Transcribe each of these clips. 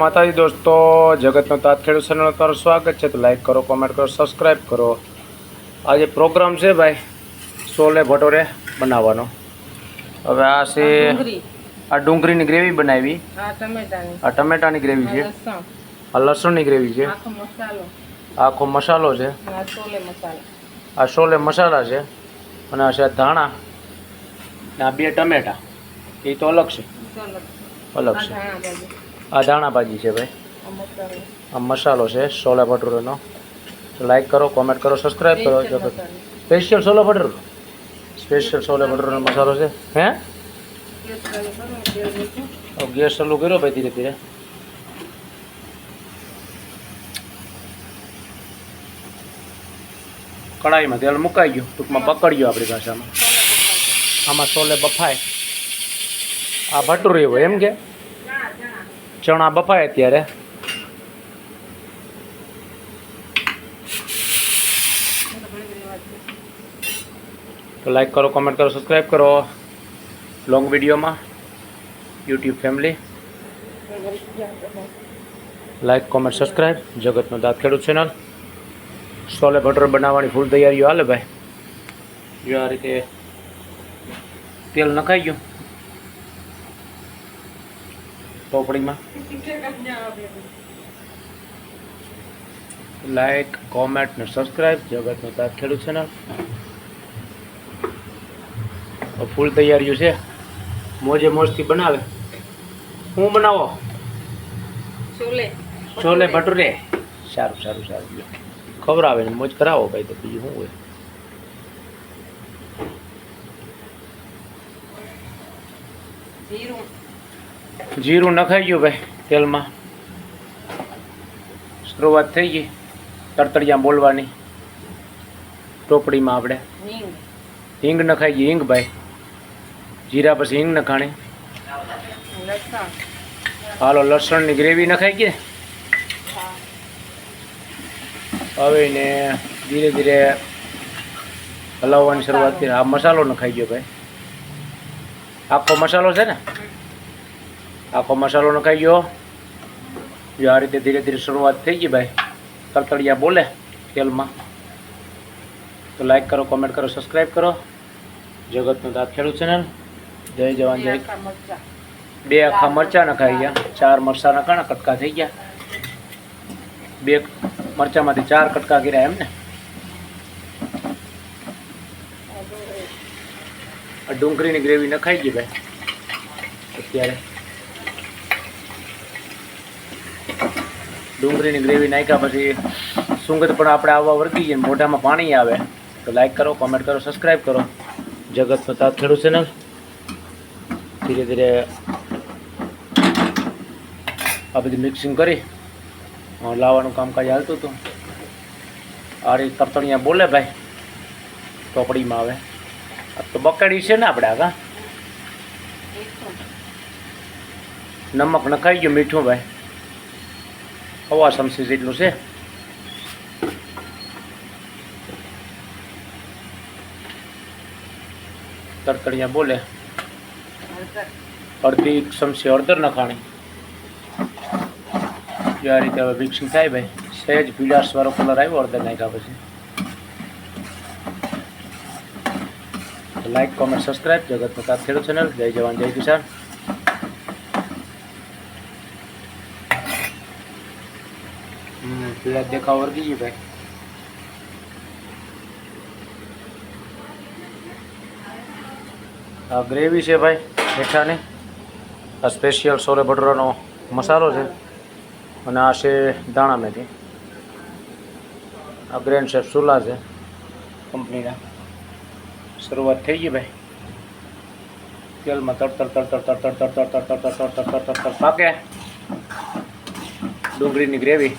માતાજી દોસ્તો જગતનો તાત ખેડૂત ચેનલ તમારું સ્વાગત છે. તો લાઈક કરો કોમેન્ટ કરો સબસ્ક્રાઈબ કરો. આજે પ્રોગ્રામ છે ભાઈ સોલે ભટોરે બનાવવાનો. હવે આ છે આ ડુંગળીની ગ્રેવી બનાવી. આ ટમેટાની ગ્રેવી છે. આ લસણની ગ્રેવી છે. આખો મસાલો. છે. આ છોલે મસાલો. છે. અને આ છે ધાણા. આ બે ટમેટા. એ તો અલગ છે. અલગ છે. આ ધાણા ભાજી છે ભાઈ. આ મસાલો છે, સોલા ભટુરેનો. લાઈક કરો કોમેન્ટ કરો સબસ્ક્રાઈબ કરો. સ્પેશિયલ છોલે ભટુરો? સ્પેશિયલ છોલે ભટુરેનો મસાલો છે. હે? ગેસ ચાલુ કર્યો ભાઈ ધીરે ધીરે. કડાઈમાં તેલ મુકાઈ ગયું. ટૂંકમાં પકડ્યું આપણી ભાષામાં. આમાં છોલે બફાય. આ ભટુરી હોય એમ કે? ચણા બફાય અત્યારે. તો લાઈક કરો કોમેન્ટ કરો સબસ્ક્રાઈબ કરો. લોંગ વિડીયોમાં YouTube family like comment subscribe જગતનો દાંત ખેડૂત ચેનલ સોલે બટર બનાવવાની ફૂલ તૈયારીઓ. હાલે ભાઈ. જો આ રીતે તેલ નખાઈ ગયું. ટોપડીમાં? લાઈક કોમેન્ટ ને સબસ્ક્રાઈબ જગતનો દાંત ખેડૂત ચેનલ ફૂલ તૈયારીઓ છે. મોજે મોજથી બનાવે. હું બનાવો? છોલે છોલે ભટુરે. સારું સારું સારું. ખબર આવે ને મોજ કરાવો ભાઈ તો બીજું શું હોય? જીરું નખાઈ ગયું ભાઈ તેલમાં. શરૂઆત થઈ ગઈ તરતડિયા બોલવાની. ટોપડીમાં આપણે. હિંગ. નખાઈ ગઈ હિંગ ભાઈ. જીરા પછી હિંગ નખાણી. હાલો લસણની ગ્રેવી નખાઈ ગઈ હવે ને ધીરે ધીરે હલાવવાની શરૂઆત કરી. આ મસાલો નખાઈ ગયો ભાઈ. આખો મસાલો છે ને? આખો મસાલો નખાઈ ગયો. જો આ રીતે ધીરે ધીરે શરૂઆત થઈ ગઈ ભાઈ. તળતળિયા બોલે તેલમાં તો લાઈક કરો કોમેન્ટ કરો સબસ્ક્રાઈબ કરો. જગતનું દાંત ખેડૂત ચેનલ જય જવાન જય. બે આખા મરચા. નખાઈ ગયા. ચાર મરચા નખાણા કટકા થઈ ગયા. બે મરચામાંથી ચાર કટકા કર્યા એમ ને આ ડુંગળીની ગ્રેવી નખાઈ ગઈ ભાઈ. અત્યારે ડુંગળીની ગ્રેવી નાખ્યા પછી સુંગત પણ આપણે આવવા વર્ગી જઈએ મોઢામાં પાણી આવે. તો લાઈક કરો કોમેન્ટ કરો સબસ્ક્રાઈબ કરો. જગત પ્રતાપ ખેડૂત ચેનલ ધીરે ધીરે આ બધી મિક્સિંગ કરી. લાવવાનું કામકાજ હાલતું હતું. આ રીતે તરતણિયા બોલે ભાઈ ટોપડીમાં આવે. આ તો બકાડી છે ને આપણે આગા? નમક નખાઈ ગયું મીઠું ભાઈ. હવા સમસી જેટલું છે તરતડિયા બોલે અડધી ચમચી હળદર નખાણી આ રીતે હવે મિક્સિંગ થાય ભાઈ સહેજ પીળાશ વાળો કલર આવ્યો હળદર નાખ્યા પછી લાઈક કોમેન્ટ સબસ્ક્રાઈબ જગતનો તાત ખેડૂત ચેનલ જય જવાન જય કિસાન દેખાવ વર્ગી ગઈ ભાઈ આ ગ્રેવી છે ભાઈ મીઠાની આ સ્પેશિયલ સોલે ભટુરાનો મસાલો છે અને આ છે દાણા મેથી આ ગ્રેન્ડ શેફ સુલા છે કંપનીના શરૂઆત થઈ ગઈ ભાઈ તેલમાં તડતર તડતર તડતર તડતર તડતર તડતર તડતર તડતર પાકે ડુંગળીની ગ્રેવી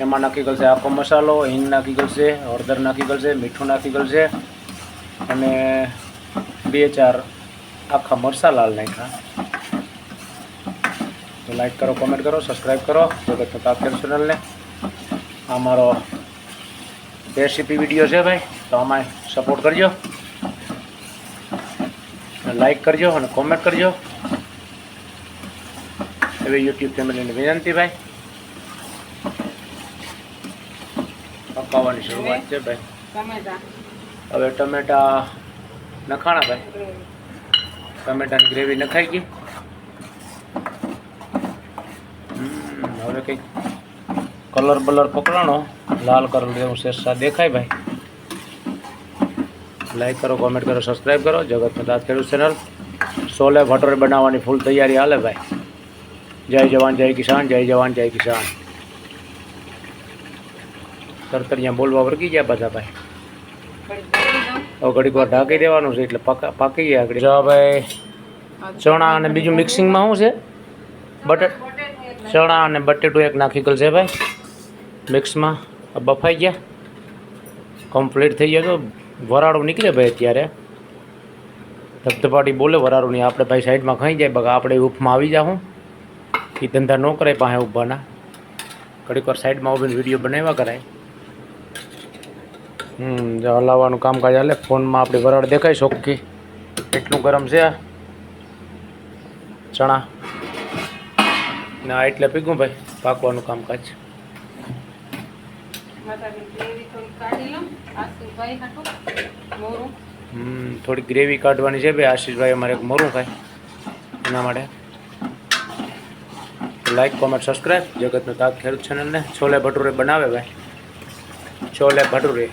એમાં નાખી ગલશે, આખો મસાલો, હિંગ નાખી ગલશે, હળદર નાખી ગલશે, મીઠું નાખી ગલશે અને બે ચાર આખા મરસા લાલ નાખ્યા. તો લાઈક કરો કોમેન્ટ કરો સબસ્ક્રાઈબ કરો. જગતનો તાત્કેલ ચેનલને આ મારો રેસીપી વીડિયો છે ભાઈ, તો આમાં સપોર્ટ કરજો. લાઈક કરજો અને કોમેન્ટ કરજો. એવી યુટ્યુબ ફેમિલીને વિનંતી ભાઈ. પકાવવાની શરૂઆત છે ભાઈ. ટમેટા. હવે ટમેટા નખાણા ભાઈ. ગ્રેવી. ટમેટાની ગ્રેવી નખાઈ ગઈ. હમ, હવે કંઈક કલર બલર પકડાણો. લાલ કલર જેવું શેરસા દેખાય ભાઈ. લાઈક કરો કોમેન્ટ કરો સબસ્ક્રાઈબ કરો. જગત દાંત ખેડૂત ચેનલ સોલે ભટોરે બનાવવાની ફૂલ તૈયારી હાલે ભાઈ. જય જવાન જય કિસાન જય જવાન જય કિસાન. તરતરિયા બોલવા વર્ગી ગયા બધા ભાઈ. હવે ઘડીક વાર ઢાંકી દેવાનું છે એટલે પકા, પાકી ગયા ઘડી જો ભાઈ, ચણા અને બીજું મિક્સિંગમાં શું છે? બટેટ ચણા અને બટેટું એક નાખી ગયેલ છે ભાઈ. મિક્સમાં બફાઈ ગયા. કમ્પ્લીટ થઈ ગયો તો વરાળો નીકળે ભાઈ અત્યારે. ધબધપાટી બોલે વરાળું નહીં. આપણે ભાઈ સાઈડમાં ખાઈ જાય. બગા આપણે ઉપમાં આવી જાઉં એ ધંધા ન કરાય પાસે ઊભાના. ઘડીક વાર સાઈડમાં ઊભીને વીડિયો બનાવ્યા કરાય. હમ, જો હલાવવાનું કામકાજ હાલે, ફોનમાં આપણી વરાળ દેખાય ચોખ્ખી એટલું ગરમ છે ચણા. ના એટલે પીગું ભાઈ, પાકવાનું કામકાજ. ભાઈ હમ થોડી ગ્રેવી કાઢવાની છે ભાઈ, આશીષભાઈ અમારે એક મોરું ખાય. એના માટે. લાઈક કોમેન્ટ સબસ્ક્રાઈબ જગતનો તાક ખેડૂત ચેનલને છોલે ભટુરે બનાવે ભાઈ. છોલે ભટુરે.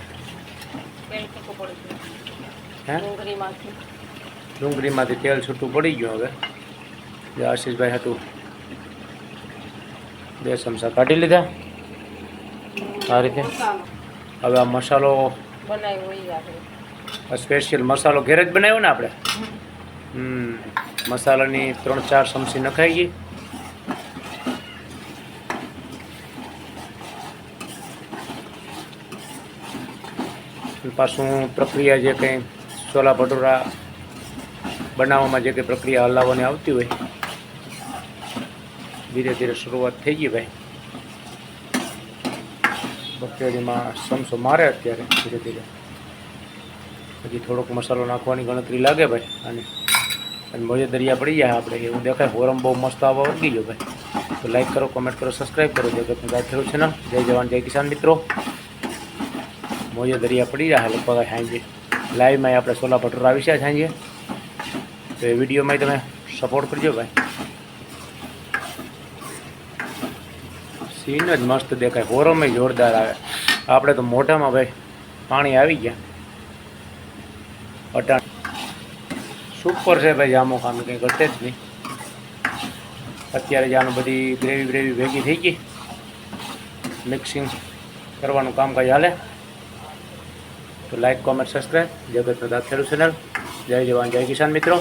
હે? ડુંગળીમાંથી. ડુંગળીમાંથી તેલ છૂટું પડી ગયું હવે. જે આશીષભાઈ હતું. બે ચમચા કાઢી લીધા. આ રીતે. હવે આ મસાલો બનાવ્યો સ્પેશિયલ મસાલો ઘેર જ બનાવ્યો ને આપણે? હમ. મસાલાની ત્રણ ચાર ચમચી નખાઈ ગઈ. પાછું પ્રક્રિયા જે કંઈ છોલા ભટુરા બનાવવામાં જે કંઈ પ્રક્રિયા હલાવવાની આવતી હોય, ધીરે ધીરે શરૂઆત થઈ ગઈ ભાઈ. બકરીમાં સમસો મારે અત્યારે ધીરે ધીરે. હજી થોડોક મસાલો નાખવાની ગણતરી લાગે ભાઈ, અને અને મોજે દરિયા પડી જાય આપણે, એવું દેખાય ફોરમ બહુ મસ્ત આવવા વર્ગી ગયો ભાઈ. તો લાઈક કરો કોમેન્ટ કરો સબસ્ક્રાઈબ કરો, જગતનું ગાય ખેડૂત ચેનલ જય જવાન, જય કિસાન મિત્રો. મોજે દરિયા પડી રહ્યા, લગભગ સાંજે લાઈવમાં આપણે સોલા ભટુરા આવી છે સાંજે. તો એ વિડીયોમાં તમે સપોર્ટ કરજો ભાઈ. સીન જ મસ્ત દેખાય. હોરોમાં જોરદાર આવે. આપણે તો મોઢામાં ભાઈ પાણી આવી ગયા. અટાણ. સુપર છે ભાઈ જામો ખાનું, કંઈ ઘટે જ નહીં. અત્યારે જાનું બધી ગ્રેવી ગ્રેવી ભેગી થઈ ગઈ. મિક્સિંગ કરવાનું કામકાજ હાલે. તો લાઈક કોમેન્ટ સબસ્ક્રાઈબ જગત પ્રદાત ખેડૂત ચેનલ જય જવાન જય કિસાન મિત્રો.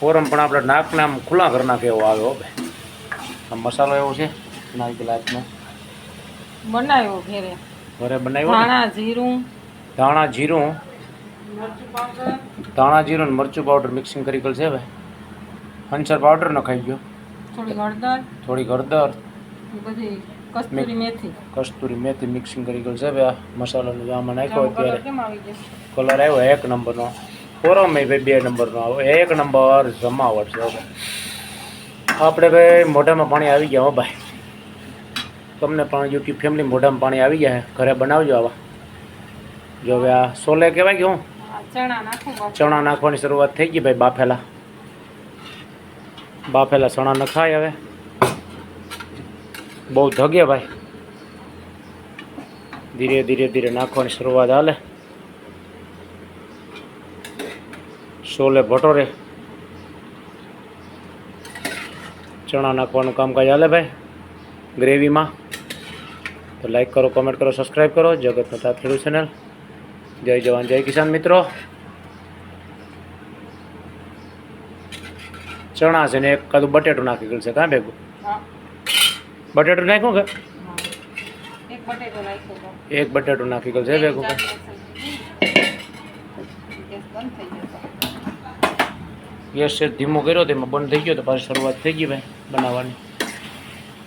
ફોરમ પણ આપણે નાકના આમ ખુલ્લા ઘરના એવો આવ્યો આ મસાલો એવો છે નાની ગ્લાસનો બનાવ્યો ઘરે. ઘરે બનાવ્યો ધાણા જીરું. ધાણા જીરું. ધાણા જીરું ને મરચું પાવડર મિક્સિંગ કરી છે ભાઈ. હંસર પાવડર નખાઈ ગયો. થોડી હળદર. થોડી હળદર. બધી કસ્તુરી મેથી. કસ્તુરી મેથી મિક્સિંગ કરી ગયું છે. ભાઈ આ મસાલાનો આમાં નાખ્યો અત્યારે કલર આવ્યો એક નંબરનો. કોરમ ભાઈ બે નંબરનો આવ્યો એક નંબર જમાવટ છે હવે. આપણે ભાઈ મોઢામાં પાણી આવી ગયા હો ભાઈ. તમને પણ યુટ્યુબ ફેમિલી મોઢામાં પાણી આવી ગયા ઘરે બનાવજો આવા. જો હવે આ સોલે કહેવાય કે હું? ચણા ચણા નાખવાની શરૂઆત થઈ ગઈ ભાઈ બાફેલા. બાફેલા ચણા નખાય હવે. બહુ ધગે ભાઈ. ધીરે ધીરે ધીરે નાખવાની શરૂઆત હાલે. સોલે ભટોરે. ચણા નાખવાનું કામકાજ હાલે ભાઈ. ગ્રેવીમાં. તો લાઈક કરો કોમેન્ટ કરો સબસ્ક્રાઈબ કરો. જગતનો તાત ખેડૂત ચેનલ જય જવાન, જય કિસાન મિત્રો. ચણા છે ને એક કાદું બટેટું નાખી ગયું છે, કાં ભેગું? હા. બટેટું નાખ્યું કે હા. એક બટેટું નાખ્યું બાપુ. એક બટેટું નાખી ગયું છે ભેગું ચાર કે લસણ. ગેસ બંધ થઈ ગયો ગેસ છે ધીમો કર્યો તેમાં બંધ થઈ ગયો તો પાછી શરૂઆત થઈ ગઈ ભાઈ બનાવવાની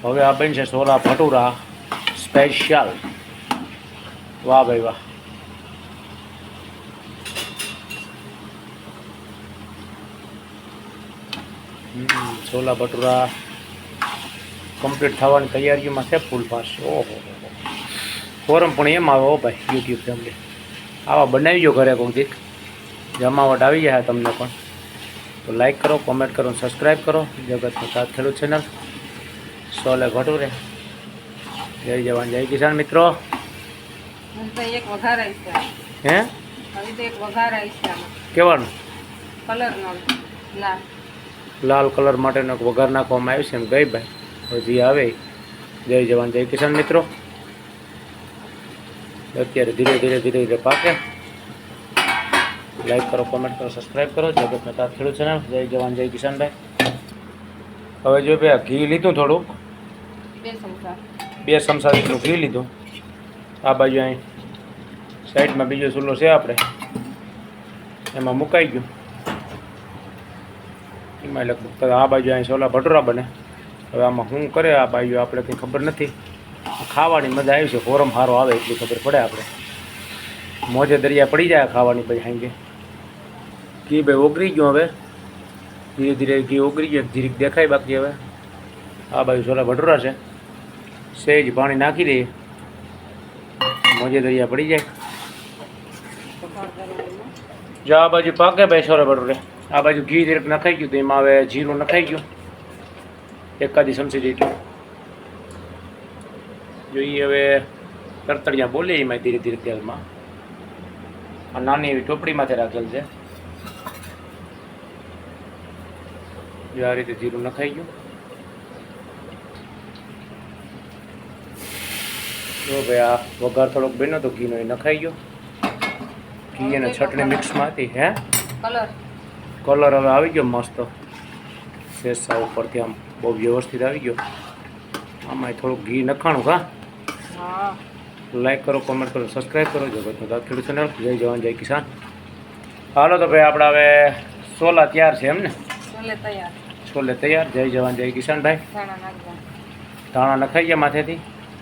હવે આ બનશે સોલા ભટુરા સ્પેશિયલ વાહ ભાઈ વાહ હમ, છોલા ભટુરા કમ્પ્લીટ થવાની તૈયારીઓમાં છે ફૂલ પાસ. ઓહો. ફોરમ પણ એમ આવે હો ભાઈ યુટ્યુબ ફેમિલી આવા બનાવી ગયો ઘરે કોઈક દીક જમાવટ આવી જાય તમને પણ. તો લાઈક કરો કોમેન્ટ કરો સબસ્ક્રાઈબ કરો. જગતનો સાથ ખેડૂત ચેનલ સોલે ભટુરે જય જવાન જય કિસાન મિત્રો. હું તો એક વઘાર આવીશ છે. હે? હવે તો એક વઘાર આવીશ છે આમાં. કહેવાનું કલરનો લાલ. લાલ કલર માટેનો એક વઘાર નાખવામાં આવ્યું છે એમ ગઈ ભાઈ. હજી આવે. જય જવાન જય કિસાન મિત્રો. અત્યારે ધીરે ધીરે ધીરે ધીરે પાકે. લાઈક કરો કોમેન્ટ કરો સબસ્ક્રાઈબ કરો. જગત મહેતા ખેડૂત ચેનલ જય જવાન જય કિસાનભાઈ. હવે જો ભાઈ આ ઘી લીધું થોડુંક. બે ચમચા જેટલું ઘી લીધું. આ બાજુ અહીં સાઈડમાં બીજો ચૂલો છે આપણે. એમાં મુકાઈ ગયું. એમાં લગભગ આ બાજુ અહીં છોલા ભટુરા બને. હવે આમાં શું કરે આ બાજુ આપણે કંઈ ખબર નથી. ખાવાની મજા આવી છે, ફોરમ સારો આવે એટલી ખબર પડે આપણે. મોજે દરિયા પડી જાય ખાવાની પછી હાંગે ઘી ભાઈ ઓગળી ગયું હવે. ધીરે ધીરે ઘી ઓગળી ગયું ધીરે દેખાય બાકી હવે. આ બાજુ સોલા ભટુરા છે. સહેજ પાણી નાખી દઈએ મોજે દરિયા પડી જાય. વઘાર કરવાનો જો આ બાજુ પાકે ભાઈ સોરે બટુરે આ બાજુ ઘી ધીરેક નખાઈ ગયું તો એમાં હવે જીરું નખાઈ ગયું. એકાદી ચમચી જેટલું. જોઈએ હવે તરતડિયા બોલે એમાં ધીરે ધીરે તેલમાં. આ નાની એવી ટોપડીમાંથી રાખેલ છે. જો આ રીતે જીરું નખાઈ ગયું. જો ભાઈ આ વઘાર થોડોક બન્યો તો ઘીનો એ નખાઈ ગયો. ઘી અને ચટણી મિક્સમાં હતી હે? કલર કલર હવે આવી ગયો મસ્ત. શેષા ઉપરથી આમ બહુ વ્યવસ્થિત આવી ગયો. આમાં થોડુંક ઘી નખાણું હા? લાઈક કરો કોમેન્ટ કરો સબસ્ક્રાઈબ કરો જગતનો ખેડૂત ચેનલ જય જવાન જય કિસાન. હાલો તો ભાઈ આપણે હવે સોલા તૈયાર છે એમ ને છોલે તૈયાર. છોલે તૈયાર જય જવાન જય કિસાન ભાઈ. ધાણા ધાણા નખાઈ ગયા માથેથી?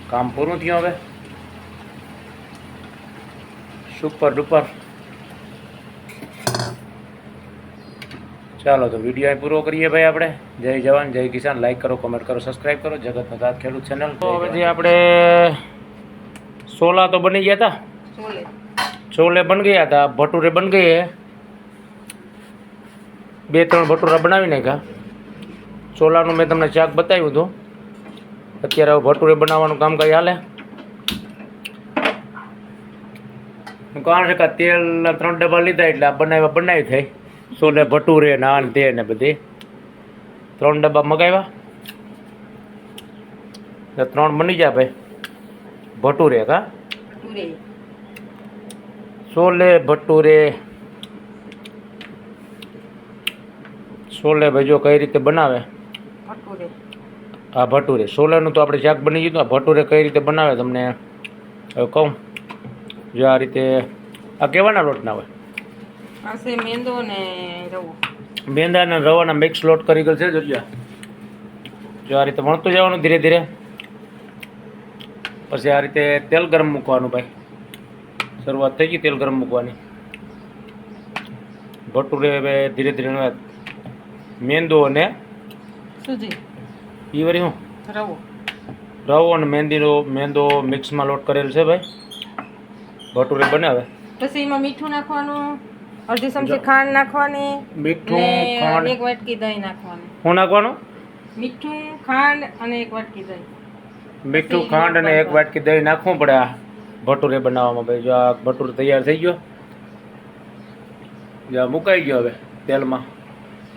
કામ પૂરું થયું હવે? સુપર ડુપર ચાલો તો વીડિયો અહીં પૂરો કરીએ ભાઈ આપણે. જય જવાન જય કિસાન. લાઈક કરો કોમેન્ટ કરો સબસ્ક્રાઈબ કરો. જગત દાંત ખેડૂત ચેનલ તો હવે આપણે સોલા તો બની ગયા હતા છોલે છોલે બન ગયા હતા ભટુરે બન ગઈ હે બે ત્રણ ભટુરા બનાવી નાખ્યા. ચોલાનું મેં તમને શાક બતાવ્યું હતું. અત્યારે હવે ભટુરે બનાવવાનું કામ કઈ હાલે કારણ છે કે તેલના ત્રણ ડબ્બા લીધા એટલે આ બનાવ્યા બનાવી થઈ. છોલે ભટુરે નાન ને તે ને બધી. ત્રણ ડબ્બા મગાવ્યા? એટલે ત્રણ બની જાય ભાઈ. ભટુરે કા? સોલે ભટુરે. છોલે ભાઈ જો કઈ રીતે બનાવે? હા આ ભટુરે. છોલેનું તો આપણે શાક બની ગયું આ ભટુરે કઈ રીતે બનાવે તમને? હવે કહું. જો આ રીતે આ કેવાના લોટના હોય? છે મેંદો ને રવો. મેંદાના રવાના મિક્સ લોટ કરી ગયેલ છે જોજો. જો આ રીતે વણતું જવાનું ધીરે ધીરે. પછી આ રીતે તેલ ગરમ મૂકવાનું ભાઈ. શરૂઆત થઈ ગઈ તેલ ગરમ મૂકવાની. ભટુરે હવે ધીરે ધીરે મેંદો અને સુજી. ઈ વળી હું રવો. રવો અને મહેંદીનો મેંદો મિક્સમાં લોટ કરેલ છે ભાઈ. ભટુરે બનાવે પછી એમાં મીઠું નાખવાનું અડધી ચમચી ખાંડ નાખવાની મીઠું ને ખાંડ એક વાટકી દહીં નાખવાની શું નાખવાનું મીઠું ખાંડ અને એક વાટકી દહીં મીઠું ખાંડ અને એક વાટકી દહીં નાખવું પડે આ ભટુરે બનાવવામાં ભાઈ જો આ ભટુરે તૈયાર થઈ ગયો। જો આ મુકાઈ ગયો હવે તેલમાં।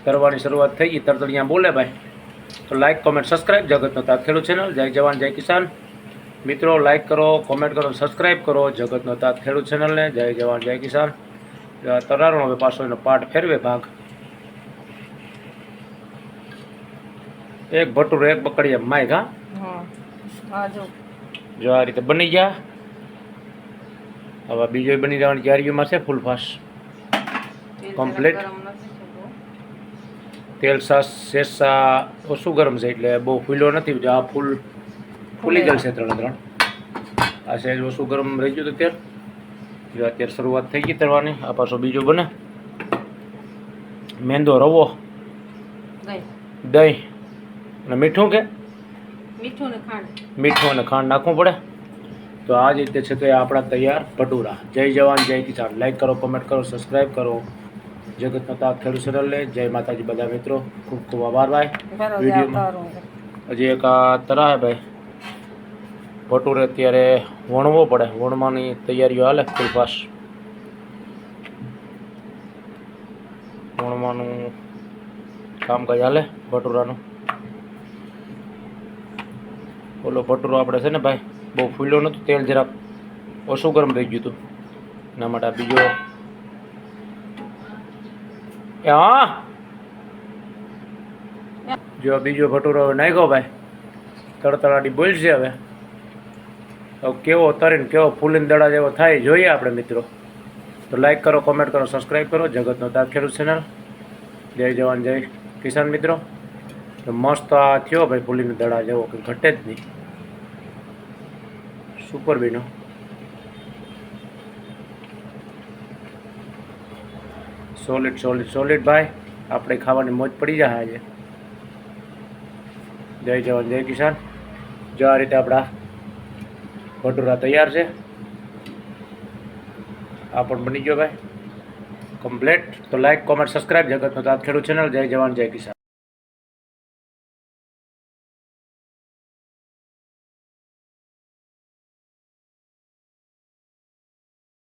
તરવાની શરૂઆત થઈ ગઈ તરતડિયા બોલે ભાઈ। તો લાઈક કોમેન્ટ સબસ્ક્રાઈબ જગતનો તાત ખેડૂત ચેનલ જય જવાન જય કિસાન। મિત્રો લાઈક કરો કોમેન્ટ કરો સબસ્ક્રાઈબ કરો જગતનો તાત ખેડૂત ચેનલને જય જવાન જય કિસાન। તરારનો હવે પાછો એનો પાઠ ફેરવે ભાગ. એક ભટુર એક પકડીએ હા હા જો. આ રીતે બની ગયા. હવે બીજો બની જવાની તૈયારીઓમાં છે ફૂલ ફાસ તેલ Complete. જરા ગરમ નથી થતું. તેલ સાસ શેસા ઓછું ગરમ છે એટલે બહુ ફૂલ્યો નથી આ ફૂલ ફૂલી ગયેલ છે ત્રણે ત્રણ. આ સહેજ ઓછું ગરમ રહી ગયું હતું તેલ. જો અત્યારે શરૂઆત થઈ ગઈ તરવાની આ પાછો બીજો બને. મેંદો રવો. દહીં. દહીં. અને મીઠું કે? મીઠું ને ખાંડ. મીઠું અને ખાંડ નાખવું પડે. તો આ જ રીતે છે તો એ આપણા તૈયાર ભટુરા. જય જવાન જય કિસાન. લાઈક કરો કમેન્ટ કરો સબસ્ક્રાઈબ કરો. જગતનો તાપ ખેડૂત ચેનલને જય માતાજી બધા મિત્રો. ખૂબ ખૂબ આભાર ભાઈ. બરાબર વિડીયોમાં. આવતા રહું. હજી એક આ તરા હે ભાઈ. ભટુરે અત્યારે વણવો પડે. વણવાની તૈયારીઓ હાલે ફૂલ ફાસ્ટ વણવાનું કામકાજ હાલે ભટુરાનું. ઓલો ભટુરો આપણે છે ને ભાઈ, બહુ ફૂલ્યો નહોતું, તેલ જરાક ઓછું ગરમ થઈ ગયું હતું. એના માટે બીજો એ હા! જો બીજો ભટુરો નાખ્યો ભાઈ. તડતડાટી બોલશે હવે. કેવો તરીને કેવો ફૂલીને દડા જેવો થાય, જોઈએ આપણે મિત્રો. તો લાઈક કરો કોમેન્ટ કરો સબસ્ક્રાઈબ કરો. જગતનો તાપ ખેડૂત ચેનલ જય જવાન, જય કિસાન મિત્રો. તો મસ્ત આ થયો ભાઈ ફૂલીને દડા જેવો, કંઈ ઘટે જ નહીં. સુપર બીનો સોલિડ સોલિડ સોલિડ ભાઈ. આપણે ખાવાની મોજ પડી જાય આજે. જય જવાન, જય કિસાન. જો આ રીતે આપણા ભટુરા તૈયાર છે. આ પણ બની ગયો ભાઈ. કમ્પ્લેટ તો લાઈક કોમેન્ટ સબસ્ક્રાઈબ જગતનો તાત ખેડૂત ચેનલ જય જવાન, જય કિસાન.